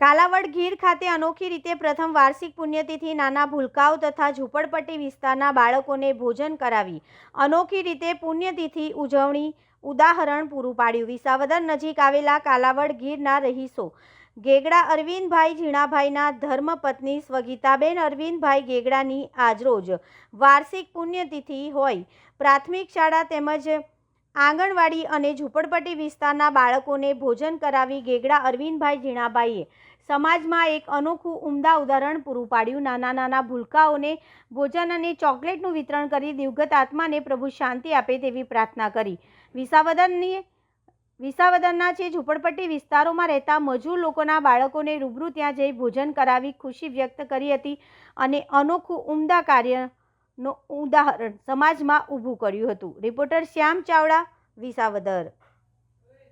ગીર ખાતે અનોખી રીતે પ્રથમ વાર્ષિક પુણ્યતિથિ નાના ભૂલકાઓ તથા ઝૂંપડપટ્ટી વિસ્તારના બાળકોને ભોજન કરાવી અનોખી રીતે પુણ્યતિથિ ઉજવણી ઉદાહરણ પૂરું પાડ્યું. વિસાવદર નજીક આવેલા કાલાવડ ગીરના રહીશો ગેગડા અરવિંદભાઈ ઝીણાભાઈના ધર્મપત્ની સ્વગીતાબેન અરવિંદભાઈ ગેગડાની આજરોજ વાર્ષિક પુણ્યતિથિ હોય. પ્રાથમિક શાળા તેમજ આંગણવાડી અને ઝૂંપડપટ્ટી વિસ્તારના બાળકોને ભોજન કરાવી ગેગડા અરવિંદભાઈ ઝીણાભાઈએ સમાજમાં એક અનોખું ઉમદા ઉદાહરણ પૂરું પાડ્યું. નાના નાના ભૂલકાઓને ભોજન અને ચોકલેટનું વિતરણ કરી દિવગત આત્માને પ્રભુ શાંતિ આપે તેવી પ્રાર્થના કરી. વિસાવદરની વિસાવદરના છે ઝૂંપડપટ્ટી વિસ્તારોમાં રહેતા મજૂર લોકોના બાળકોને રૂબરૂ ત્યાં જઈ ભોજન કરાવી ખુશી વ્યક્ત કરી હતી અને અનોખું ઉમદા કાર્યનો ઉદાહરણ સમાજમાં ઊભું કર્યું હતું. રિપોર્ટર શ્યામ ચાવડા વિસાવદર.